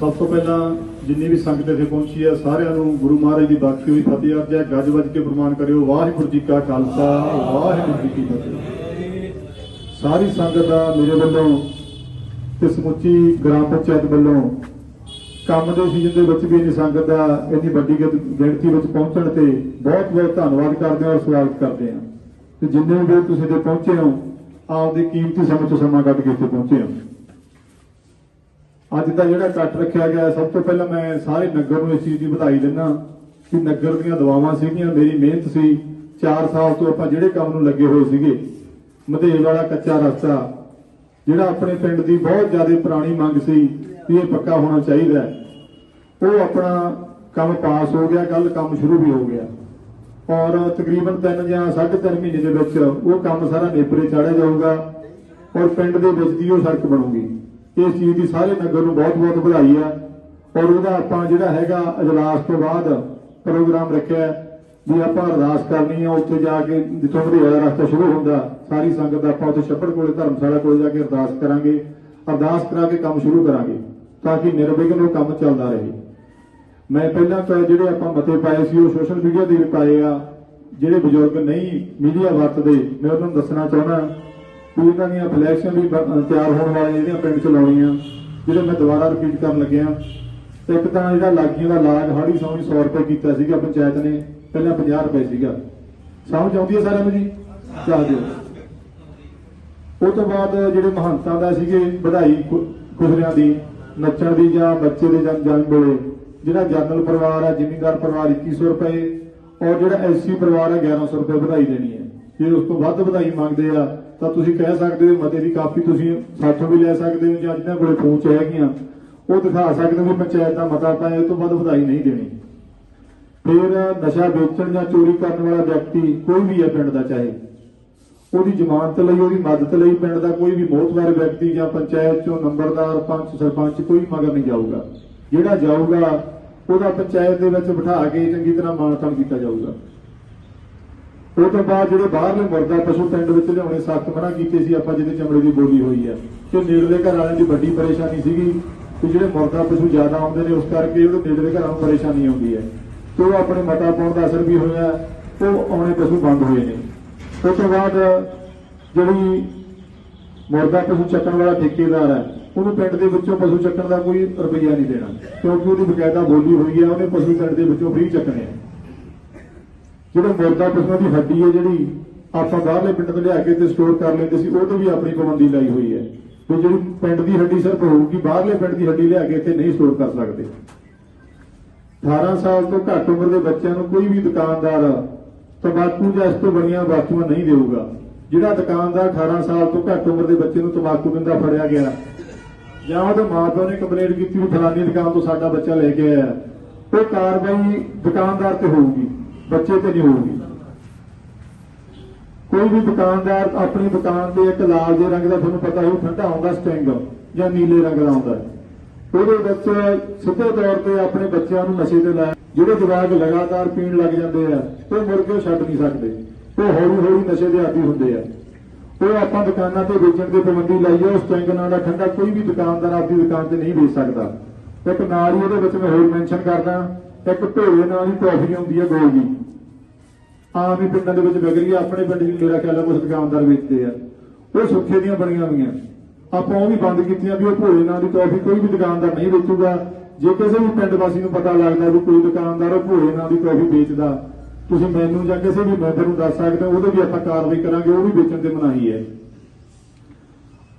ਸਭ ਤੋਂ ਪਹਿਲਾਂ ਜਿੰਨੀ ਵੀ ਸੰਗਤ ਇੱਥੇ ਪਹੁੰਚੀ ਹੈ, ਸਾਰਿਆਂ ਨੂੰ ਗੁਰੂ ਮਹਾਰਾਜ ਦੀ ਬਖਸ਼ੀ ਹੋਈ, ਫਤਿਹ ਅਰਜ ਹੈ। ਗੱਜ ਵੱਜ ਕੇ ਪ੍ਰਮਾਨ ਕਰਿਓ। ਵਾਹਿਗੁਰੂ ਜੀ ਕਾ ਖਾਲਸਾ, ਵਾਹਿਗੁਰੂ ਜੀ ਕੀ ਫਤਿਹ। ਸਾਰੀ ਸੰਗਤ ਦਾ ਮੇਰੇ ਵੱਲੋਂ ਤੇ ਸਮੁੱਚੀ ਗ੍ਰਾਮ ਪੰਚਾਇਤ ਵੱਲੋਂ ਕੰਮ ਦੇ ਸੀਜ਼ਨ ਦੇ ਵਿੱਚ ਵੀ ਇੰਨੀ ਸੰਗਤ ਦਾ, ਇੰਨੀ ਵੱਡੀ ਗਿਣ- ਗਿਣਤੀ ਵਿੱਚ ਪਹੁੰਚਣ ਤੇ ਬਹੁਤ ਬਹੁਤ ਧੰਨਵਾਦ ਕਰਦੇ ਹਾਂ ਔਰ ਸਵਾਗਤ ਕਰਦੇ ਹਾਂ। ਤੇ ਜਿੰਨੇ ਵੀ ਤੁਸੀਂ ਇੱਥੇ ਪਹੁੰਚੇ ਹੋ, ਆਪਦੀ ਕੀਮਤੀ ਸਮੇਂ ਤੋਂ ਸਮਾਂ ਕੱਢ ਕੇ ਇੱਥੇ ਪਹੁੰਚੇ ਹੋ। ਅੱਜ ਦਾ ਜਿਹੜਾ ਇਕੱਠ ਰੱਖਿਆ ਗਿਆ, ਸਭ ਤੋਂ ਪਹਿਲਾਂ ਮੈਂ ਸਾਰੇ ਨਗਰ ਨੂੰ ਇਸ ਚੀਜ਼ ਦੀ ਵਧਾਈ ਦਿੰਦਾ ਕਿ ਨਗਰ ਦੀਆਂ ਦਵਾਵਾਂ ਸੀਗੀਆਂ, ਮੇਰੀ ਮਿਹਨਤ ਸੀ। 4 ਸਾਲ ਤੋਂ ਆਪਾਂ ਜਿਹੜੇ ਕੰਮ ਨੂੰ ਲੱਗੇ ਹੋਏ ਸੀਗੇ ਮਧੇਲ ਵਾਲਾ ਕੱਚਾ ਰਸਤਾ, ਜਿਹੜਾ ਆਪਣੇ ਪਿੰਡ ਦੀ ਬਹੁਤ ਜ਼ਿਆਦਾ ਪੁਰਾਣੀ ਮੰਗ ਸੀ ਵੀ ਇਹ ਪੱਕਾ ਹੋਣਾ ਚਾਹੀਦਾ ਉਹ ਆਪਣਾ ਕੰਮ ਪਾਸ ਹੋ ਗਿਆ ਕੱਲ ਕੰਮ ਸ਼ੁਰੂ ਵੀ ਹੋ ਗਿਆ। ਔਰ ਤਕਰੀਬਨ 3 ਜਾਂ 3.5 ਮਹੀਨੇ ਦੇ ਵਿੱਚ ਉਹ ਕੰਮ ਸਾਰਾ ਨੇਪਰੇ ਚਾੜਿਆ ਜਾਊਗਾ ਔਰ ਪਿੰਡ ਦੇ ਵਿੱਚ ਦੀ ਉਹ ਸੜਕ ਬਣੂਗੀ। ਇਸ ਚੀਜ਼ ਦੀ ਸਾਰੇ ਨਗਰ ਨੂੰ ਬਹੁਤ-ਬਹੁਤ ਵਧਾਈ ਆ। ਔਰ ਉਹਦਾ ਆਪਾਂ ਜਿਹੜਾ ਹੈਗਾ ਅਜਲਾਸ ਤੋਂ ਬਾਅਦ ਪ੍ਰੋਗਰਾਮ ਰੱਖਿਆ ਹੈ, ਵੀ ਆਪਾਂ ਅਰਦਾਸ ਕਰਨੀ ਆ, ਉੱਥੇ ਜਾ ਕੇ ਜਿੱਥੋਂ ਵਧੇਰਾ ਰਸਤਾ ਸ਼ੁਰੂ ਹੁੰਦਾ, ਸਾਰੀ ਸੰਗਤ ਆਪਾਂ ਉੱਥੇ ਛੱਪੜ ਕੋਲੇ, ਧਰਮਸ਼ਾਲਾ ਕੋਲੇ ਜਾ ਕੇ ਅਰਦਾਸ ਕਰਾਂਗੇ। ਅਰਦਾਸ ਕਰਾ ਕੇ ਕੰਮ ਸ਼ੁਰੂ ਕਰਾਂਗੇ, ਤਾਂ ਕਿ ਨਿਰਵਿਘਨ ਉਹ ਕੰਮ ਚੱਲਦਾ ਰਹੇ। ਮੈਂ ਪਹਿਲਾਂ ਤਾਂ ਜਿਹੜੇ ਆਪਾਂ ਮਤੇ ਪਾਏ ਸੀ, ਉਹ ਸੋਸ਼ਲ ਮੀਡੀਆ ਤੇ ਵੀ ਪਾਏ ਆ। ਜਿਹੜੇ ਬਜ਼ੁਰਗ ਨਹੀਂ ਮੀਡੀਆ ਵਰਤਦੇ, ਮੈਂ ਉਹਨਾਂ ਨੂੰ ਦੱਸਣਾ ਚਾਹੁੰਦਾ ਕਿ ਦੀਆਂ ਫਲੈਕਸ਼ਨ ਵੀ ਤਿਆਰ ਹੋਣ ਵਾਲੀਆਂ ਜਿਹੜੀਆਂ ਪਿੰਡ ਚ ਲਾਉਣੀਆਂ ਜਿਹੜੇ ਮੈਂ ਦੁਬਾਰਾ ਰਿਪੀਟ ਕਰਨ ਲੱਗਿਆ, ਤੇ ਇੱਕ ਤਾਂ ਜਿਹੜਾ ਲਾਗੀਆਂ ਦਾ ਲਾਗ ਹਾੜੀ ਸੌਣੀ 100 ਰੁਪਏ ਕੀਤਾ ਸੀਗਾ ਪੰਚਾਇਤ ਨੇ, ਪਹਿਲਾਂ 50 ਰੁਪਏ ਸੀਗਾ। ਸਮਝ ਆਉਂਦੀ ਹੈ ਸਾਰਿਆਂ ਨੂੰ ਜੀ? ਚਾਹ ਦਿਓ ਉਹ ਤੋਂ ਬਾਅਦ ਜਿਹੜੇ ਮਹੰਤਾਂ ਦਾ ਸੀਗੇ, ਵਧਾਈ ਖੁ- ਖੁਸਰਿਆਂ ਦੀ ਨੱਚਣ ਦੀ ਜਾਂ ਬੱਚੇ ਦੇ ਜਨਮ ਜਨਮ ਵੇਲੇ, ਜਿਹੜਾ ਜਨਰਲ ਪਰਿਵਾਰ ਹੈ ਜ਼ਿਮੀਂਦਾਰ ਪਰਿਵਾਰ 2100 ਰੁਪਏ, ਔਰ ਜਿਹੜਾ ਐਸਸੀ ਪਰਿਵਾਰ ਹੈ 1100 ਰੁਪਏ ਵਧਾਈ ਦੇਣੀ ਹੈ। ਜੇ ਉਸ ਤੋਂ ਵੱਧ ਵਧਾਈ ਮੰਗਦੇ ਆ ਤਾਂ ਤੁਸੀਂ ਕਹਿ ਸਕਦੇ ਹੋ ਮਤੇ ਦੀ ਕਾਪੀ ਤੁਸੀਂ ਸਾਥੋਂ ਵੀ ਲੈ ਸਕਦੇ ਹੋ ਜਾਂ ਜਿਨ੍ਹਾਂ ਕੋਲੇ ਪਹੁੰਚ ਹੈਗੀਆਂ, ਉਹ ਦਿਖਾ ਸਕਦੇ ਹੋ ਪੰਚਾਇਤ ਦਾ ਮਤਾ ਤਾਂ ਇਹ ਤੋਂ ਵੱਧ ਵਧਾਈ ਨਹੀਂ ਦੇਣੀ। ਫਿਰ ਨਸ਼ਾ ਵੇਚਣ ਜਾਂ ਚੋਰੀ ਕਰਨ ਵਾਲਾ ਵਿਅਕਤੀ ਕੋਈ ਵੀ ਹੈ ਪਿੰਡ ਦਾ ਚਾਹੇ, ਉਹਦੀ ਜ਼ਮਾਨਤ ਲਈ, ਉਹਦੀ ਮਦਦ ਲਈ ਪਿੰਡ ਦਾ ਕੋਈ ਵੀ ਮੋਹਤਵਾਰ ਵਿਅਕਤੀ ਜਾਂ ਪੰਚਾਇਤ ਚੋਂ ਨੰਬਰਦਾਰ, ਪੰਚ, ਸਰਪੰਚ ਕੋਈ ਮਗਰ ਨਹੀਂ ਜਾਊਗਾ। ਜਿਹੜਾ ਜਾਊਗਾ, ਉਹਦਾ ਪੰਚਾਇਤ ਦੇ ਵਿੱਚ ਬਿਠਾ ਕੇ ਚੰਗੀ ਤਰ੍ਹਾਂ ਮਾਨਤਾਨ ਕੀਤਾ ਜਾਊਗਾ। ਉਹ ਤੋਂ ਬਾਅਦ ਜਿਹੜੇ ਬਾਹਰਲੇ ਮੁਰਦਾ ਪਸ਼ੂ ਪਿੰਡ ਵਿੱਚ ਲਿਆਉਣੇ ਸਖਤ ਮਨਾ ਕੀਤੇ ਸੀ, ਆਪਾਂ ਜਿਹਦੇ ਚਮੜੇ ਦੀ ਬੋਲੀ ਹੋਈ ਹੈ। ਕਿ ਨੇੜਲੇ ਘਰ ਵਾਲਿਆਂ ਦੀ ਵੱਡੀ ਪਰੇਸ਼ਾਨੀ ਸੀਗੀ ਕਿ ਜਿਹੜੇ ਮੁਰਦਾ ਪਸ਼ੂ ਜ਼ਿਆਦਾ ਆਉਂਦੇ ਨੇ, ਉਸ ਕਰਕੇ ਉਹਦੇ ਨੇੜਲੇ ਘਰਾਂ ਨੂੰ ਪਰੇਸ਼ਾਨੀ ਆਉਂਦੀ ਹੈ। ਤੇ ਉਹ ਆਪਣੇ ਮਤਾ ਪਾਉਣ ਦਾ ਅਸਰ ਵੀ ਹੋਇਆ ਉਹ ਆਉਣੇ ਪਸ਼ੂ ਬੰਦ ਹੋਏ ਨੇ। ਉਸ ਤੋਂ ਬਾਅਦ ਜਿਹੜੀ ਮੁਰਦਾ ਪਸ਼ੂ ਚੱਕਣ ਵਾਲਾ ਠੇਕੇਦਾਰ ਹੈ, ਉਹਨੂੰ ਪਿੰਡ ਦੇ ਵਿੱਚੋਂ ਪਸ਼ੂ ਚੱਕਣ ਦਾ ਕੋਈ ਰੁਪਈਆ ਨਹੀਂ ਦੇਣਾ, ਕਿਉਂਕਿ ਉਹਦੀ ਬਕਾਇਦਾ ਬੋਲੀ ਹੋਈ ਹੈ, ਉਹਨੇ ਪਸ਼ੂ ਪਿੰਡ ਦੇ ਵਿੱਚੋਂ ਫ੍ਰੀ ਚੱਕਣੇ ਆ। ਜਿਹੜਾ ਮੁਰਦਾ ਪਸ਼ੂਆਂ ਦੀ ਹੱਡੀ ਹੈ ਜਿਹੜੀ ਆਪਾਂ ਬਾਹਰਲੇ ਪਿੰਡ ਤੋਂ ਲਿਆ ਕੇ ਤੇ ਸਟੋਰ ਕਰ ਲੈਂਦੇ ਸੀ, ਉਹ ਤੇ ਵੀ ਆਪਣੀ ਪਾਬੰਦੀ ਲਾਈ ਹੋਈ ਹੈ। ਵੀ ਜਿਹੜੀ ਪਿੰਡ ਦੀ ਹੱਡੀ ਸਿਰਫ ਹੋਊਗੀ, ਬਾਹਰਲੇ ਪਿੰਡ ਦੀ ਹੱਡੀ ਲਿਆ ਕੇ ਇੱਥੇ ਨਹੀਂ ਸਟੋਰ ਕਰ ਸਕਦੇ। 18 ਸਾਲ ਤੋਂ ਘੱਟ ਉਮਰ ਦੇ ਬੱਚਿਆਂ ਨੂੰ ਕੋਈ ਵੀ ਦੁਕਾਨਦਾਰ ਤੰਬਾਕੂ ਜਾਂ ਇਸ ਤੋਂ ਬਣੀਆਂ ਵਸਤੂਆਂ ਨਹੀਂ ਦੇਊਗਾ। ਜਿਹੜਾ ਦੁਕਾਨਦਾਰ 18 ਸਾਲ ਤੋਂ ਘੱਟ ਉਮਰ ਦੇ ਬੱਚੇ ਨੂੰ ਤੰਬਾਕੂ ਦਿੰਦਾ ਫੜਿਆ ਗਿਆ, ਜਾਂ ਉਹਦੇ ਮਾਪਿਆਂ ਨੇ ਕੰਪਲੇਂਟ ਕੀਤੀ ਵੀ ਫਲਾਨੀ ਦੁਕਾਨ ਤੋਂ ਸਾਡਾ ਬੱਚਾ ਲੈ ਕੇ ਆਇਆ, ਉਹ ਕਾਰਵਾਈ ਦੁਕਾਨਦਾਰ ਤੇ ਹੋਊਗੀ। ਬੱਚੇ ਤੇ ਨਹੀਂ ਹੋਊਗੀ ਕੋਈ ਵੀ ਦੁਕਾਨਦਾਰ ਆਪਣੀ ਦੁਕਾਨ ਤੇ ਇੱਕ ਲਾਲ ਜੇ ਰੰਗ ਦਾ ਤੁਹਾਨੂੰ ਪਤਾ ਹੋਊ, ਠੰਡਾ ਆਉਂਦਾ ਸਟਿੰਗ, ਜਾਂ ਨੀਲੇ ਰੰਗ ਦਾ ਆਉਂਦਾ ਉਹਦੇ ਵਿੱਚ ਸਿੱਧੇ ਤੌਰ ਤੇ ਆਪਣੇ ਬੱਚਿਆਂ ਨੂੰ ਨਸ਼ੇ ਤੇ ਲਾਇਆ, ਜਿਹੜੇ ਜਵਾਕ ਲਗਾਤਾਰ ਪੀਣ ਲੱਗ ਜਾਂਦੇ ਆ, ਉਹ ਮੁੜ ਕੇ ਛੱਡ ਨਹੀਂ ਸਕਦੇ। ਉਹ ਹੌਲੀ ਹੌਲੀ ਨਸ਼ੇ ਦੇ ਆਦੀ ਹੁੰਦੇ ਆ। ਉਹ ਆਪਾਂ ਦੁਕਾਨਾਂ ਤੇ ਵੇਚਣ ਦੀ ਪਾਬੰਦੀ ਲਾਈ ਹੈ ਉਸ ਸਟਿੰਗ ਨਾਲ ਦਾ ਠੰਡਾ ਕੋਈ ਵੀ ਦੁਕਾਨਦਾਰ ਆਪਣੀ ਦੁਕਾਨ ਤੇ ਨਹੀਂ ਵੇਚ ਸਕਦਾ। ਇੱਕ ਨਾਲ ਹੀ ਉਹਦੇ ਵਿੱਚ ਮੈਂ ਹੋਰ ਮੈਂਸ਼ਨ ਕਰਦਾ, ਇੱਕ ਢੋਲੇ ਨਾਲ ਹੀ ਟੌਫੀ ਆਉਂਦੀ ਹੈ ਗੋਲ ਦੀ ਆਮ ਹੀ ਪਿੰਡਾਂ ਦੇ ਵਿੱਚ ਵਿਕ ਰਹੀ ਆ। ਆਪਣੇ ਪਿੰਡ ਵੀ ਮੇਰਾ ਖਿਆਲ ਹੈ ਕੁਝ ਦੁਕਾਨਦਾਰ ਵੇਚਦੇ ਆ। ਉਹ ਸੁੱਖੇ ਦੀਆਂ ਬਣੀਆਂ ਹੋਈਆਂ। ਆਪਾਂ ਉਹ ਵੀ ਬੰਦ ਕੀਤੀਆਂ ਵੀ ਉਹ ਭੋਲੇ ਨਾਂ ਦੀ ਟੌਫੀ ਕੋਈ ਵੀ ਦੁਕਾਨਦਾਰ ਨਹੀਂ ਵੇਚੂਗਾ। ਜੇ ਕਿਸੇ ਵੀ ਪਿੰਡ ਵਾਸੀ ਨੂੰ ਪਤਾ ਲੱਗਦਾ ਵੀ ਕੋਈ ਦੁਕਾਨਦਾਰ ਉਹ ਭੋਲੇ ਨਾਂ ਦੀ ਟੌਫੀ ਵੇਚਦਾ, ਤੁਸੀਂ ਮੈਨੂੰ ਜਾਂ ਕਿਸੇ ਵੀ ਮੈਂਬਰ ਨੂੰ ਦੱਸ ਸਕਦੇ ਹੋ, ਉਹਦੇ ਵੀ ਆਪਾਂ ਕਾਰਵਾਈ ਕਰਾਂਗੇ, ਉਹ ਵੀ ਵੇਚਣ ਤੇ ਮਨਾਹੀ ਹੈ।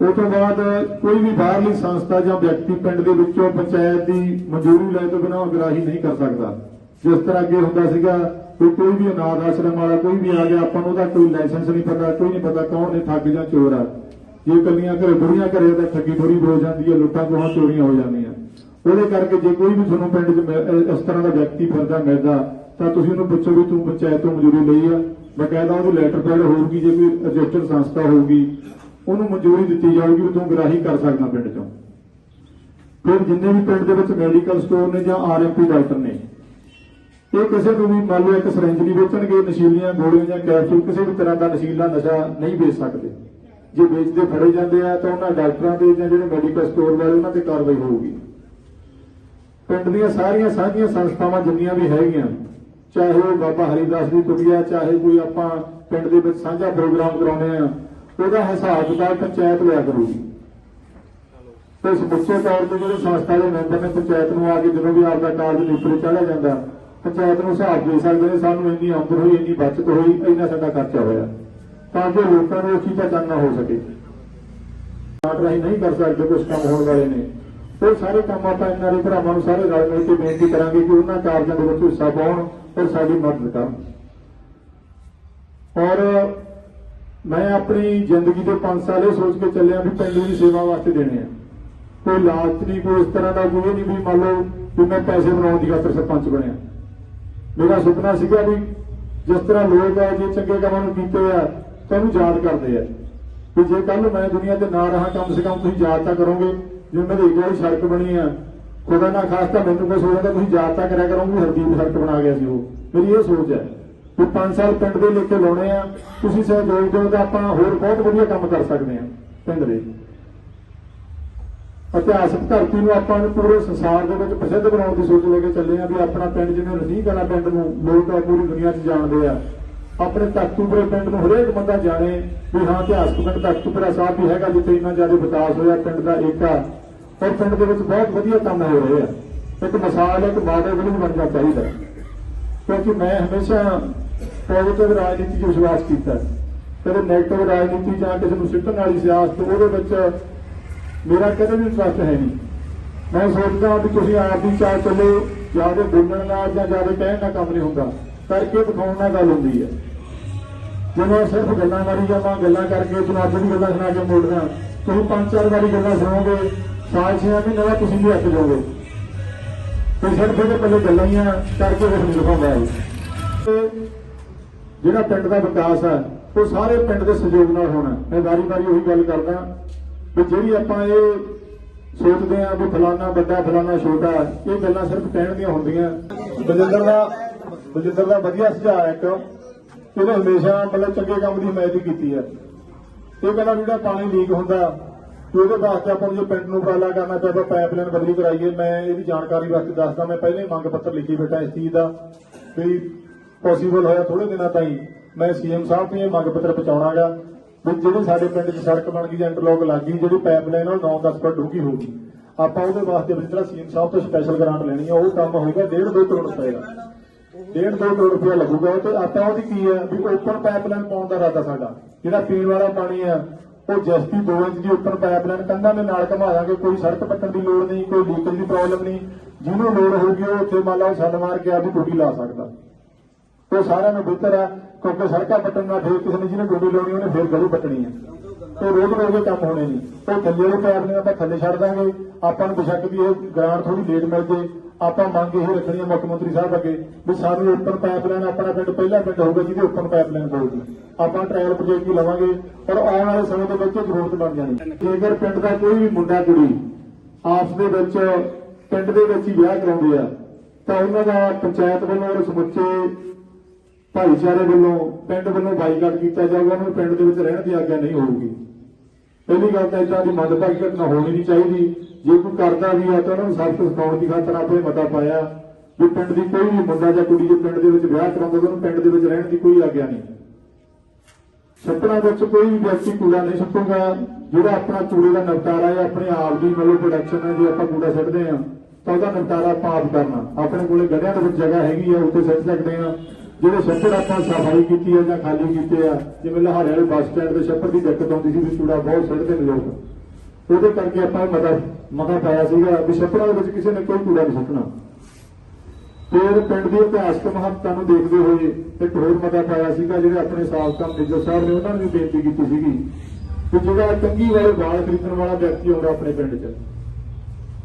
ਉਹ ਤੋਂ ਬਾਅਦ ਕੋਈ ਵੀ ਬਾਹਰਲੀ ਸੰਸਥਾ ਜਾਂ ਵਿਅਕਤੀ ਪਿੰਡ ਦੇ ਵਿੱਚੋਂ ਪੰਚਾਇਤ ਦੀ ਮਨਜ਼ੂਰੀ ਲੈ ਤੋਂ ਬਿਨਾਂ ਅਗਰਾਹੀ ਨਹੀਂ ਕਰ ਸਕਦਾ। ਜਿਸ ਤਰ੍ਹਾਂ ਅੱਗੇ ਹੁੰਦਾ ਸੀਗਾ ਕਿ ਕੋਈ ਵੀ ਅਨਾਥ ਆਸ਼ਰਮ ਵਾਲਾ ਕੋਈ ਵੀ ਆ ਗਿਆ, ਆਪਾਂ ਨੂੰ ਉਹਦਾ ਕੋਈ ਲਾਇਸੈਂਸ ਨਹੀਂ ਪਤਾ, ਕੋਈ ਨਹੀਂ ਪਤਾ ਕੌਣ ਨੇ ਠੱਗ ਜਾਂ ਚੋਰ ਆ। ਜੇ ਕੱਲੀਆਂ ਘਰੇ, ਬੁੜੀਆਂ ਘਰੇ ਤਾਂ ਠੱਗੀ ਥੋੜੀ ਹੋ ਜਾਂਦੀ ਹੈ ਲੁੱਟਾਂ ਖੋਹਾਂ ਚੋਰੀਆਂ ਹੋ ਜਾਂਦੀਆਂ। ਉਹਦੇ ਕਰਕੇ ਜੇ ਕੋਈ ਵੀ ਤੁਹਾਨੂੰ ਪਿੰਡ 'ਚ ਇਸ ਤਰ੍ਹਾਂ ਦਾ ਵਿਅਕਤੀ ਫਿਰਦਾ, ਮਿਲਦਾ, ਤਾਂ ਤੁਸੀਂ ਉਹਨੂੰ ਪੁੱਛੋ ਵੀ ਤੂੰ ਪੰਚਾਇਤ ਤੋਂ ਮਨਜ਼ੂਰੀ ਲਈ ਆ। ਬਕਾਇਦਾ ਉਹਦੀ ਲੈਟਰ ਪੈਡ ਹੋਊਗੀ, ਜੇ ਕੋਈ ਰਜਿਸਟਰ ਸੰਸਥਾ ਹੋਊਗੀ, ਉਹਨੂੰ ਮਨਜ਼ੂਰੀ ਦਿੱਤੀ ਜਾਊਗੀ ਵੀ ਤੂੰ ਗਰਾਹੀ ਕਰ ਸਕਦਾ ਪਿੰਡ 'ਚੋਂ। ਫਿਰ ਜਿੰਨੇ ਵੀ ਪਿੰਡ ਦੇ ਵਿੱਚ ਮੈਡੀਕਲ ਸਟੋਰ ਨੇ ਜਾਂ ਆਰਐਮਪੀ ਡਾਕਟਰ ਨੇ ਇਹ ਕਿਸੇ ਨੂੰ ਵੀ ਮੰਨ ਲਓ ਇੱਕ ਸਿਰੰਜ ਨਹੀਂ ਵੇਚਣਗੇ, ਨਸ਼ੀਲੀਆਂ ਗੋਲੀਆਂ ਜਾਂ ਕੈਪਸੂਲ, ਕਿਸੇ ਵੀ ਤਰ੍ਹਾਂ ਦਾ ਨਸ਼ੀਲਾ ਨਸ਼ਾ ਨਹੀਂ ਵੇਚ ਸਕਦੇ। ਜੇ ਵੇਚਦੇ ਫੜੇ ਜਾਂਦੇ ਆ, ਤਾਂ ਉਹਨਾਂ ਡਾਕਟਰਾਂ ਦੇ ਜਾਂ ਜਿਹੜੇ ਮੈਡੀਕਲ ਸਟੋਰ ਵਾਲੇ, ਉਹਨਾਂ ਤੇ ਕਾਰਵਾਈ ਹੋਊਗੀ। ਪਿੰਡ ਦੀਆਂ ਸਾਰੀਆਂ ਸਾਂਝੀਆਂ ਸੰਸਥਾਵਾਂ ਜਿੰਨੀਆਂ ਵੀ ਹੈਗੀਆਂ, ਚਾਹੇ ਉਹ ਬਾਬਾ ਹਰੀਦਾਸ ਦੀ ਕੁਟੀਆ ਚਾਹੇ ਕੋਈ ਆਪਾਂ ਪਿੰਡ ਦੇ ਵਿੱਚ ਸਾਂਝਾ ਪ੍ਰੋਗਰਾਮ ਕਰਾਉਂਦੇ ਆ, ਉਹਦਾ ਹਿਸਾਬ ਕਿਤਾਬ ਪੰਚਾਇਤ ਲਿਆ ਕਰੂਗੀ। ਤੇ ਸਮੁੱਚੇ ਤੌਰ ਤੇ ਜਿਹੜੇ ਸੰਸਥਾ ਦੇ ਮੈਂਬਰ ਨੇ ਪੰਚਾਇਤ ਨੂੰ ਆ ਕੇ ਜਦੋਂ ਵੀ ਆਪਦਾ ਕਾਰਜ ਨਿਪਰੇ ਚੜਿਆ ਜਾਂਦਾ ਪੰਚਾਇਤ ਨੂੰ ਹਿਸਾਬ ਦੇ ਸਕਦੇ ਨੇ, ਸਾਨੂੰ ਇੰਨੀ ਆਮਦਨ ਹੋਈ, ਇੰਨੀ ਬਚਤ ਹੋਈ, ਇੰਨਾ ਸਾਡਾ ਖਰਚਾ ਹੋਇਆ। ਤਾਂ ਕਿ ਲੋਕਾਂ ਨੂੰ ਉਹ ਚੀਜ਼ ਦਾ ਹੋ ਸਕੇ। ਨਾਟ ਰਾਹੀਂ ਨਹੀਂ ਕਰ ਸਕਦੇ ਕੁਝ ਕੰਮ ਹੋਣ ਵਾਲੇ ਨੇ। ਉਹ ਸਾਰੇ ਕੰਮ ਆਪਾਂ ਇਹਨਾਂ ਦੇ ਭਰਾਵਾਂ ਨੂੰ ਸਾਰੇ ਰਲ ਮਿਲ ਕੇ ਬੇਨਤੀ ਕਰਾਂਗੇ ਕਿ ਉਹਨਾਂ ਕਾਰਜਾਂ ਦੇ ਵਿੱਚ ਹਿੱਸਾ ਪਾਉਣ ਔਰ ਸਾਡੀ ਮਦਦ ਕਰਨ। ਔਰ ਮੈਂ ਆਪਣੀ ਜ਼ਿੰਦਗੀ ਦੇ 5 ਸਾਲ ਇਹ ਸੋਚ ਕੇ ਚੱਲਿਆ ਵੀ ਪਿੰਡ ਦੀ ਸੇਵਾ ਵਾਸਤੇ ਦੇਣੇ ਆ ਕੋਈ ਲਾਲਚ ਨਹੀਂ, ਕੋਈ ਇਸ ਤਰ੍ਹਾਂ ਦਾ ਕੋਈ ਨਹੀਂ ਵੀ ਮੰਨ ਲਓ ਵੀ ਮੈਂ ਪੈਸੇ ਬਣਾਉਣ ਦੀ ਖਾਤਰ ਸਰਪੰਚ ਬਣਿਆ। ਮੇਰਾ ਸੁਪਨਾ ਸੀਗਾ ਵੀ ਜਿਸ ਤਰ੍ਹਾਂ ਲੋਕ ਆ ਜੇ ਚੰਗੇ ਕੰਮਾਂ ਨੂੰ ਕੀਤੇ ਆ, ਤਾਂ ਉਹਨੂੰ ਯਾਦ ਕਰਦੇ ਆ। ਵੀ ਜੇ ਕੱਲ ਮੈਂ ਦੁਨੀਆ ਤੇ ਨਾ ਰਹਾ, ਕਮ ਸੇ ਕਮ ਤੁਸੀਂ ਯਾਦ ਤਾਂ ਕਰੋਗੇ। ਜਿਵੇਂ ਮੇਰੇ ਵਾਲੀ ਸੜਕ ਬਣੀ ਆ, ਖੁਦਾ ਨਾ ਖਾਸ ਖਾਸਤਾ ਮੈਨੂੰ ਕੁਝ ਹੋ ਜਾਂਦਾ, ਤੁਸੀਂ ਯਾਦ ਤਾਂ ਕਰਿਆ ਕਰੋਗੇ ਵੀ ਹਰਦੀਪ ਸੜਕ ਬਣਾ ਗਿਆ ਸੀ ਉਹ। ਮੇਰੀ ਇਹ ਸੋਚ ਹੈ ਵੀ 5 ਸਾਲ ਪਿੰਡ ਦੇ ਲਿਖੇ ਲਾਉਣੇ ਆ, ਤੁਸੀਂ ਸਹਿਯੋਗ ਦਿਓ ਤਾਂ ਆਪਾਂ ਹੋਰ ਬਹੁਤ ਵਧੀਆ ਕੰਮ ਕਰ ਸਕਦੇ ਆ, ਪਿੰਡ ਦੇ। ਇਤਿਹਾਸਕ ਧਰਤੀ ਨੂੰ ਆਪਾਂ ਨੂੰ ਪੂਰੇ ਸੰਸਾਰ ਦੇ ਵਿੱਚ ਪ੍ਰਸਿੱਧ ਬਣਾਉਣ ਦੀ ਸੋਚ ਲੈ ਕੇ ਚੱਲੇ ਆ ਵੀ ਆਪਣਾ ਪਿੰਡ ਜਿਵੇਂ ਰਣੀਕ ਵਾਲਾ ਪਿੰਡ ਨੂੰ ਲੋਕ ਆ ਪੂਰੀ ਦੁਨੀਆ 'ਚ ਜਾਣਦੇ ਆ। ਆਪਣੇ ਤਖਤੂਪੁਰੇ ਪਿੰਡ ਨੂੰ ਹਰੇਕ ਬੰਦਾ ਜਾਣੇ ਵੀ ਹਾਂ ਇਤਿਹਾਸਕ ਪਿੰਡ ਤਖਤੂਪੁਰਾ ਸਾਹਿਬ ਵੀ ਹੈਗਾ ਜਿੱਥੇ ਇੰਨਾ ਜ਼ਿਆਦਾ ਵਿਕਾਸ ਹੋਇਆ, ਪਿੰਡ ਦਾ ਏਕਾ। ਔਰ ਪਿੰਡ ਦੇ ਵਿੱਚ ਬਹੁਤ ਵਧੀਆ ਕੰਮ ਹੋ ਰਹੇ ਆ। ਇੱਕ ਮਿਸਾਲ, ਇੱਕ ਮਾਡਲ ਵੀ ਬਣਨਾ ਚਾਹੀਦਾ। ਕਿਉਂਕਿ ਮੈਂ ਹਮੇਸ਼ਾ ਪੋਜ਼ਿਟਿਵ ਰਾਜਨੀਤੀ 'ਚ ਵਿਸ਼ਵਾਸ ਕੀਤਾ। ਕਦੇ ਨੈਗੇਟਿਵ ਰਾਜਨੀਤੀ ਜਾਂ ਕਿਸੇ ਨੂੰ ਸਿੱਟਣ ਵਾਲੀ ਸਿਆਸਤ, ਉਹਦੇ ਵਿੱਚ ਮੇਰਾ ਕਦੇ ਵੀ ਇੰਟਰਸਟ ਹੈ ਨਹੀਂ। ਮੈਂ ਸੋਚਦਾ ਵੀ ਤੁਸੀਂ ਆਪ ਦੀ ਚਾਹ ਚੱਲੋ ਜ਼ਿਆਦਾ ਬੋਲਣ ਨਾਲ ਜਾਂ ਜ਼ਿਆਦਾ ਕਹਿਣ ਨਾਲ ਕੰਮ ਨਹੀਂ ਹੁੰਦਾ। ਕਰਕੇ ਦਿਖਾਉਣ ਨਾਲ ਗੱਲ ਹੁੰਦੀ ਹੈ। ਜਦੋਂ ਸਿਰਫ ਗੱਲਾਂ ਮਾਰੀ ਜਾਵਾਂ ਗੱਲਾਂ ਕਰਕੇ ਜਨਾਬ ਦੀ ਗੱਲਾਂ ਸੁਣਾ ਕੇ ਮੋੜਨਾ। ਤੁਸੀਂ ਪੰਜ ਚਾਰ ਵਾਰੀ ਗੱਲਾਂ ਸੁਣੋਗੇ, ਸਾਲ ਛੇ ਮਹੀਨੇ ਬਾਅਦ ਤੁਸੀਂ ਵੀ ਅੱਕ ਜਾਓਗੇ। ਤੇ ਸਿਰਫ ਇਹਦੇ ਪੱਲੇ ਗੱਲਾਂ ਹੀ ਆ, ਕਰਕੇ ਕੁਝ ਨਹੀਂ ਦਿਖਾਉਂਦਾ ਹੈ ਜਿਹੜਾ ਪਿੰਡ ਦਾ ਵਿਕਾਸ ਹੈ, ਉਹ ਸਾਰੇ ਪਿੰਡ ਦੇ ਸਹਿਯੋਗ ਨਾਲ ਹੋਣਾ ਮੈਂ ਵਾਰੀ-ਵਾਰੀ ਉਹੀ ਗੱਲ ਕਰਦਾ ਵੀ ਜਿਹੜੀ ਆਪਾਂ ਇਹ ਸੋਚਦੇ ਆ ਵੀ ਫਲਾਨਾ ਵੱਡਾ, ਫਲਾਨਾ ਛੋਟਾ, ਇਹ ਗੱਲਾਂ ਸਿਰਫ ਕਹਿਣ ਦੀਆਂ ਹੁੰਦੀਆਂ। ਬਜਿੰਦਰ ਦਾ ਬਜਿੰਦਰ ਦਾ ਵਧੀਆ ਸੁਝਾਅ ਇੱਕ। ਇਹਨੇ ਹਮੇਸ਼ਾ ਮਤਲਬ ਚੰਗੇ ਕੰਮ ਦੀ ਹਮਾਇਤ ਕੀਤੀ ਹੈ। ਇਹ ਕਹਿੰਦਾ ਜਿਹੜਾ ਪਾਣੀ ਲੀਕ ਹੁੰਦਾ, ਉਹਦੇ ਵਾਸਤੇ ਆਪਾਂ ਨੂੰ ਜੇ ਪਿੰਡ ਨੂੰ ਉਪਰਾਲਾ ਕਰਨਾ ਚਾਹੀਦਾ ਪਾਈਪਲਾਈਨ ਬਦਲੀ ਕਰਾਈਏ। ਮੈਂ ਇਹਦੀ ਜਾਣਕਾਰੀ ਵਾਸਤੇ ਦੱਸਦਾ, ਮੈਂ ਪਹਿਲੇ ਮੰਗ ਪੱਤਰ ਲਿਖੀ ਬੈਠਾ ਇਸ ਚੀਜ਼ ਦਾ ਵੀ ਪੋਸੀਬਲ ਹੋਇਆ ਥੋੜੇ ਦਿਨਾਂ ਤਾਈਂ। ਮੈਂ ਸੀਐਮ ਸਾਹਿਬ ਨੂੰ ਇਹ ਮੰਗ ਪੱਤਰ ਪਹੁੰਚਾਉਣਾਗਾ। ਵੀ ਜਿਹੜੇ ਸਾਡੇ ਪਿੰਡ 'ਚ ਸੜਕ ਬਣ ਗਈ ਜਾਂ ਇੰਟਰਲੋਕ ਲੱਗ ਗਈ, ਜਿਹੜੀ ਪਾਈਪਲਾਈਨ ਉਹ 9-10 ਫੁੱਟ ਡੂੰਘੀ ਹੋਊਗੀ। ਆਪਾਂ ਉਹਦੇ ਵਾਸਤੇ ਵੀ ਸੀਐਮ ਸਾਹਿਬ ਤੋਂ ਸਪੈਸ਼ਲ ਗ੍ਰਾਂਟ ਲੈਣੀ ਹੈ ਉਹ ਕੰਮ ਹੋਊਗਾ 1.5-2 ਕਰੋੜ ਰੁਪਏ ਦਾ। ਡੇਢ ਦੋ ਕਰੋੜ ਰੁਪਇਆ ਲੱਗੂਗਾ ਤੇ ਆਪਾਂ ਉਹਦੀ ਕੀ ਹੈ ਵੀ ਓਪਨ ਪਾਈਪਲਾਈਨ ਪਾਉਣ ਦਾ ਇਰਾਦਾ ਸਾਡਾ। ਜਿਹੜਾ ਪੀਣ ਵਾਲਾ ਪਾਣੀ ਆ, ਉਹ ਜਸਤੀ 2 ਇੰਚ ਦੀ ਓਪਨ ਪਾਈਪਲਾਈਨ ਕੰਧਾਂ ਦੇ ਨਾਲ ਘੁਮਾ ਦਾਂਗੇ, ਕੋਈ ਸੜਕ ਪੱਟਣ ਦੀ ਲੋੜ ਨਹੀਂ, ਕੋਈ ਲੀਕੇਜ ਦੀ ਪ੍ਰੋਬਲਮ ਨਹੀਂ। ਜਿਹਨੂੰ ਲੋੜ ਹੋਊਗੀ, ਉਹ ਉੱਥੇ ਮੰਨ ਲਓ ਛੱਡ ਮਾਰ ਕੇ ਆਪਦੀ ਟੂਟੀ ਲਾ ਸਕਦਾ। ਉਹ ਸਾਰਿਆਂ ਨੂੰ ਬਿਹਤਰ ਆ, ਕਿਉਂਕਿ ਸੜਕਾਂ ਪੱਟਣ ਨਾਲ ਫੇਰ ਕਿਸੇ ਨੇ ਜਿਹਨੇ ਟੂਟੀ ਲਾਉਣੀ, ਉਹਨੇ ਫੇਰ ਗਲੀ ਪੱਟਣੀ ਹੈ ਤੇ ਰੋਜ਼ ਰੋਜ਼ ਕੰਮ ਹੋਣੇ ਨਹੀਂ ਉਹ ਥੱਲੇ ਵਾਲੇ ਪੈਪ ਨੇ, ਆਪਾਂ ਥੱਲੇ ਛੱਡ ਦਾਂਗੇ। ਆਪਾਂ ਨੂੰ ਬੇਸ਼ੱਕ ਵੀ ਇਹ ਗ੍ਰਾਂਟ ਥੋੜੀ ਲੇਟ ਮਿਲ ਜੇ। ਆਪਾਂ ਮੰਗ ਇਹ ਰੱਖਣੀ ਹੈ ਮੁੱਖ ਮੰਤਰੀ ਸਾਹਿਬ ਅੱਗੇ ਵੀ ਸਾਨੂੰ ਓਪਨ ਪਾਈਪਲਾਈਨ ਆਪਣਾ ਪਿੰਡ ਪਹਿਲਾ ਪਿੰਡ ਹੋਊਗਾ ਜਿਹਦੇ ਓਪਨ ਪਾਈਪਲਾਈਨ ਹੋਊਗੀ। ਆਪਾਂ ਟ੍ਰਾਇਲ ਪ੍ਰੋਜੈਕਟ ਵੀ ਲਵਾਂਗੇ ਔਰ ਆਉਣ ਵਾਲੇ ਸਮੇਂ ਦੇ ਵਿੱਚ ਜ਼ਰੂਰਤ ਬਣ ਜਾਣੀ। ਜੇਕਰ ਪਿੰਡ ਦਾ ਕੋਈ ਵੀ ਮੁੰਡਾ ਕੁੜੀ ਆਪਸ ਦੇ ਵਿੱਚ, ਪਿੰਡ ਦੇ ਵਿੱਚ ਹੀ ਵਿਆਹ ਕਰਾਉਂਦੇ ਆ, ਤਾਂ ਉਹਨਾਂ ਦਾ ਪੰਚਾਇਤ ਵੱਲੋਂ ਸਮੁੱਚੇ ਭਾਈਚਾਰੇ ਵੱਲੋਂ, ਪਿੰਡ ਵੱਲੋਂ ਬਾਈਕਾਟ ਕੀਤਾ ਜਾਊਗਾ, ਉਹਨਾਂ ਨੂੰ ਪਿੰਡ ਦੇ ਵਿੱਚ ਰਹਿਣ ਦੀ ਆਗਿਆ ਨਹੀਂ ਹੋਊਗੀ। ਪਹਿਲੀ ਗੱਲ ਤਾਂ ਇਦਾਂ ਦੀ ਮੰਦਭਾਗੀ ਘਟਨਾ ਹੋਣੀ ਨਹੀਂ ਚਾਹੀਦੀ। ਜੇ ਕੋਈ ਕਰਦਾ ਵੀ ਹੈ ਤਾਂ ਉਹਨਾਂ ਨੂੰ ਸਖਤ ਸਿਖਾਉਣ ਦੀ ਖਾਤਰ ਆਪੇ ਮਤਾ ਪਾਇਆ। ਵੀ ਪਿੰਡ ਦੀ ਕੋਈ ਵੀ ਮੁੰਡਾ ਜਾਂ ਕੁੜੀ ਜੇ ਪਿੰਡ ਦੇ ਵਿੱਚ ਵਿਆਹ ਕਰਾਉਂਦਾ ਉਹਨੂੰ ਪਿੰਡ ਦੇ ਵਿੱਚ ਰਹਿਣ ਦੀ ਕੋਈ ਆਗਿਆ ਨਹੀਂ। ਛੱਪੜਾਂ ਵਿੱਚ ਕੋਈ ਵੀ ਵਿਅਕਤੀ ਕੂੜਾ ਨਹੀਂ ਸੁੱਟੂਗਾ। ਜਿਹੜਾ ਆਪਣਾ ਕੂੜੇ ਦਾ ਨਿਪਟਾਰਾ ਹੈ, ਆਪਣੇ ਆਪ ਦੀ ਮਤਲਬ ਪ੍ਰੋਡਕਸ਼ਨ ਹੈ, ਜੇ ਆਪਾਂ ਕੂੜਾ ਸੁੱਟਦੇ ਆ ਤਾਂ ਉਹਦਾ ਨਿਪਟਾਰਾ ਆਪਾਂ ਆਪ ਕਰਨਾ। ਆਪਣੇ ਕੋਲੇ ਗੜਿਆਂ ਦੇ ਵਿੱਚ ਜਗ੍ਹਾ ਹੈਗੀ ਆ, ਉੱਥੇ ਸੁੱਟ ਸਕਦੇ ਆ ਜਿਹੜੇ ਛੱਪੜ ਆਪਾਂ ਸਫ਼ਾਈ ਕੀਤੀ ਹੈ ਜਾਂ ਖਾਲੀ ਕੀਤੇ ਆ, ਜਿਵੇਂ ਲਹਾਰੇ ਵਾਲੇ ਬੱਸ ਸਟੈਂਡ ਤੇ ਛੱਪੜ ਦੀ ਦਿੱਕਤ ਆਉਂਦੀ ਸੀ ਵੀ ਕੂੜਾ ਬਹੁਤ ਸੁੱਟਦੇ ਨੇ ਲੋਕ। ਉਹਦੇ ਕਰਕੇ ਆਪਾਂ ਮਤਾ ਮਤਾ ਪਾਇਆ ਸੀਗਾ ਵੀ ਛੱਪੜਾਂ ਦੇ ਵਿੱਚ ਕਿਸੇ ਨੇ ਕੋਈ ਕੂੜਾ ਨਹੀਂ ਸੁੱਟਣਾ। ਫਿਰ ਪਿੰਡ ਦੀ ਇਤਿਹਾਸਕ ਮਹੱਤਤਾ ਨੂੰ ਦੇਖਦੇ ਹੋਏ ਇੱਕ ਹੋਰ ਮਤਾ ਪਾਇਆ ਸੀਗਾ, ਜਿਹੜੇ ਆਪਣੇ ਸਾਬਕਾ ਮੇਜਰ ਸਾਹਿਬ ਨੇ ਉਹਨਾਂ ਨੂੰ ਵੀ ਬੇਨਤੀ ਕੀਤੀ ਸੀਗੀ ਕਿ ਜਿਹੜਾ ਕੰਗੀ ਵਾਲੇ ਵਾਲ ਖਰੀਦਣ ਵਾਲਾ ਵਿਅਕਤੀ ਆਉਂਦਾ ਆਪਣੇ ਪਿੰਡ 'ਚ।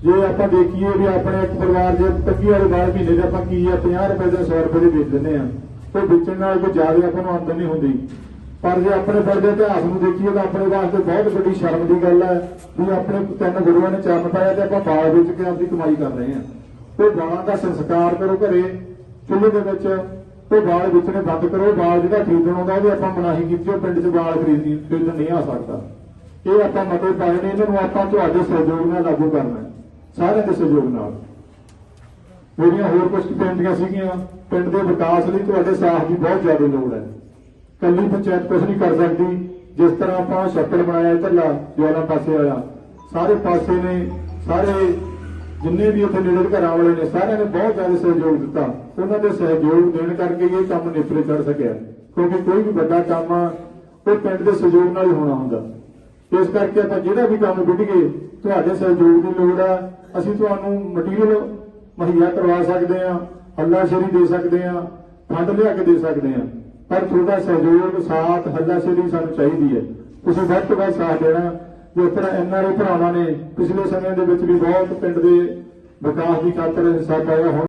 ਜੇ ਆਪਾਂ ਦੇਖੀਏ ਵੀ ਆਪਣੇ ਇੱਕ ਪਰਿਵਾਰ ਜੇ ਕੰਗੀ ਵਾਲੇ ਵਾਲ ਮਹੀਨੇ ਦੇ ਆਪਾਂ ਕੀ ਆ 50 ਰੁਪਏ ਦੇ 100 ਰੁਪਏ ਦੇ ਵੇਚ ਦਿੰਦੇ ਆ। ਉਹ ਵੇਚਣ ਨਾਲ ਕੋਈ ਜ਼ਿਆਦਾ ਆਪਾਂ ਨੂੰ ਆਮਦਨ ਨਹੀਂ ਹੁੰਦੀ। ਪਰ ਜੇ ਆਪਣੇ ਪਿੰਡ ਇਤਿਹਾਸ ਨੂੰ ਦੇਖੀਏ ਤਾਂ ਆਪਣੇ ਵਾਸਤੇ ਬਹੁਤ ਵੱਡੀ ਸ਼ਰਮ ਦੀ ਗੱਲ ਹੈ ਵੀ ਆਪਣੇ ਤਿੰਨ ਗੁਰੂਆਂ ਨੇ ਚਰਨ ਪਾਇਆ ਤੇ ਆਪਾਂ ਵਾਲ ਵੇਚ ਕੇ ਆਪਦੀ ਕਮਾਈ ਕਰ ਰਹੇ ਹਾਂ। ਉਹ ਵਾਲਾਂ ਦਾ ਸੰਸਕਾਰ ਕਰੋ ਘਰੇ, ਚੁੱਲ੍ਹੇ ਦੇ ਵਿੱਚ ਉਹ ਬਾਲ ਵੇਚਣੇ ਬੰਦ ਕਰੋ, ਬਾਲ ਜਿਹੜਾ ਖਰੀਦਣ ਆਉਂਦਾ ਉਹਦੀ ਆਪਾਂ ਮਨਾਹੀ ਕੀਤੀ, ਉਹ ਪਿੰਡ 'ਚ ਬਾਲ ਖਰੀਦੀ ਖਰੀਦਣ ਨਹੀਂ ਆ ਸਕਦਾ। ਇਹ ਆਪਾਂ ਮਤੇ ਪਾਏ ਨੇ, ਇਹਨਾਂ ਨੂੰ ਆਪਾਂ ਤੁਹਾਡੇ ਸਹਿਯੋਗ ਨਾਲ ਲਾਗੂ ਕਰਨਾ ਸਾਰਿਆਂ ਦੇ ਸਹਿਯੋਗ ਨਾਲ। ਮੇਰੀਆਂ ਹੋਰ ਕੁਝ ਬੇਨਤੀਆਂ ਸੀਗੀਆਂ, ਪਿੰਡ ਦੇ ਵਿਕਾਸ ਲਈ ਤੁਹਾਡੇ ਸਾਥ ਦੀ ਬਹੁਤ ਜ਼ਿਆਦਾ ਲੋੜ ਹੈ। ਕੱਲੀ ਪੰਚਾਇਤ ਕੁਝ ਨਹੀਂ ਕਰ ਸਕਦੀ। ਜਿਸ ਤਰ੍ਹਾਂ ਆਪਾਂ ਛੱਪੜ ਬਣਾਇਆ ਇਧਰਲਾ ਜੋਲਾ ਪਾਸੇ ਵਾਲਾ, ਸਾਰੇ ਪਾਸੇ ਨੇ, ਸਾਰੇ ਜਿੰਨੇ ਵੀ ਉੱਥੇ ਨੇੜੇ ਘਰਾਂ ਵਾਲੇ ਨੇ, ਸਾਰਿਆਂ ਨੇ ਬਹੁਤ ਜ਼ਿਆਦਾ ਸਹਿਯੋਗ ਦਿੱਤਾ। ਉਹਨਾਂ ਦੇ ਸਹਿਯੋਗ ਦੇਣ ਕਰਕੇ ਇਹ ਕੰਮ ਨੇਪਰੇ ਚੜ ਸਕਿਆ। ਕਿਉਂਕਿ ਕੋਈ ਵੀ ਵੱਡਾ ਕੰਮ ਆ ਉਹ ਪਿੰਡ ਦੇ ਸਹਿਯੋਗ ਨਾਲ ਹੀ ਹੋਣਾ ਹੁੰਦਾ। ਇਸ ਕਰਕੇ ਆਪਾਂ ਜਿਹੜਾ ਵੀ ਕੰਮ ਵਿੱਢੀਏ ਤੁਹਾਡੇ ਸਹਿਯੋਗ ਦੀ ਲੋੜ ਆ। ਅਸੀਂ ਤੁਹਾਨੂੰ ਮਟੀਰੀਅਲ ਮੁਹੱਈਆ ਕਰਵਾ ਸਕਦੇ ਆ ਹੱਲਾਸ਼ੇਰੀ ਦੇ ਸਕਦੇ ਆ ਫੰਡ ਲਿਆ ਕੇ ਦੇ ਸਕਦੇ ਆ ਪਰ ਤੁਹਾਡਾ ਸਹਿਯੋਗ, ਸਾਥ ਹੱਲਾ ਸ਼ੇਰੀ ਸਾਨੂੰ ਚਾਹੀਦੀ ਹੈ। ਤੁਸੀਂ ਸਭ ਤੋਂ ਵੱਧ ਸਾਥ ਦੇਣਾ ਜਿਸ ਤਰ੍ਹਾਂ ਐਨਆਰਏ ਭਰਾਵਾਂ ਨੇ ਪਿਛਲੇ ਸਮੇਂ ਦੇ ਵਿੱਚ ਵੀ ਬਹੁਤ ਪਿੰਡ ਦੇ ਵਿਕਾਸ ਦੀ ਖਾਤਰ ਹਿੱਸਾ ਪਾਇਆ, ਹੁਣ